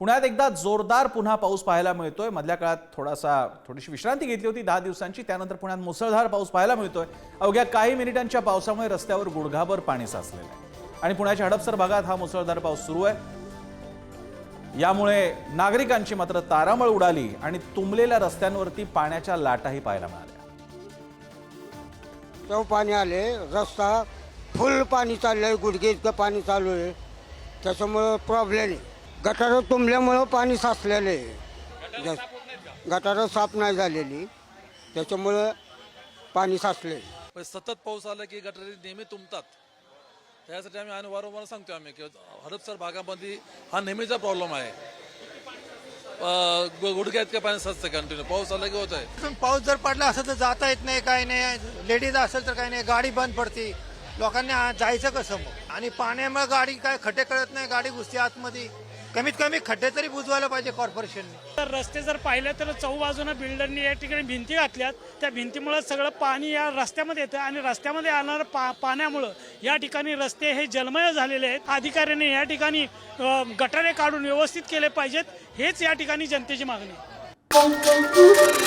पुण्यात एकदा जोरदार पुन्हा पाऊस पाहायला मिळतोय. मधल्या काळात थोडासा थोडीशी विश्रांती घेतली होती दहा दिवसांची. त्यानंतर पुण्यात मुसळधार पाऊस पाहायला मिळतोय. अवघ्या काही मिनिटांच्या पावसामुळे रस्त्यावर गुडघाभर पाणी साचलेलं आहे. आणि पुण्याच्या हडपसर भागात हा मुसळधार पाऊस सुरू आहे. यामुळे नागरिकांची मात्र तारामळ उडाली आणि तुंबलेल्या रस्त्यांवरती पाण्याच्या लाटाही पाहायला मिळाल्या. तेव्हा पाणी आले रस्ता फुल पाणी चाललं आहे गुडघे इतकं पाणी चालू आहे. त्याच्यामुळं प्रॉब्लेम आहे. गटारं तुंबल्यामुळं पाणी साचलेलं आहे. जास्त- गटारं साफ नाही झालेली. त्याच्यामुळं पाणी साचले पण सतत पाऊस आला की गटारी नेहमी तुंबतात. त्यासाठी आम्ही आणि वारंवार सांगतो आम्ही की हडपसर भागामध्ये हा नेहमीचा प्रॉब्लेम आहे. गुडघ्यात का पाणी साचतं कंटिन्यू पाऊस आला की होत आहे पण पाऊस जर पडला असं तर जाता येत नाही काही नाही. लेडीज असेल तर काही नाही. गाडी बंद पडते. लोकांनी जायचं कसं मग? आणि पाण्यामुळे गाडी काय खड्डे कळत नाही गाडी घुसते आतमध्ये. कमीत कमी खड्डे तरी बुजवायला पाहिजे कॉर्पोरेशनने तर रस्ते जर पाहिले तर चौबाजूनं बिल्डरनी या ठिकाणी भिंती घातल्यात. त्या भिंतीमुळे सगळं पाणी या रस्त्यामध्ये येतं आणि रस्त्यामध्ये येणारं पा पाण्यामुळं या ठिकाणी रस्ते हे जलमय झालेले आहेत. अधिकाऱ्यांनी या ठिकाणी अ, गटारे काढून व्यवस्थित केले पाहिजेत. हेच या ठिकाणी जनतेची मागणी आहे.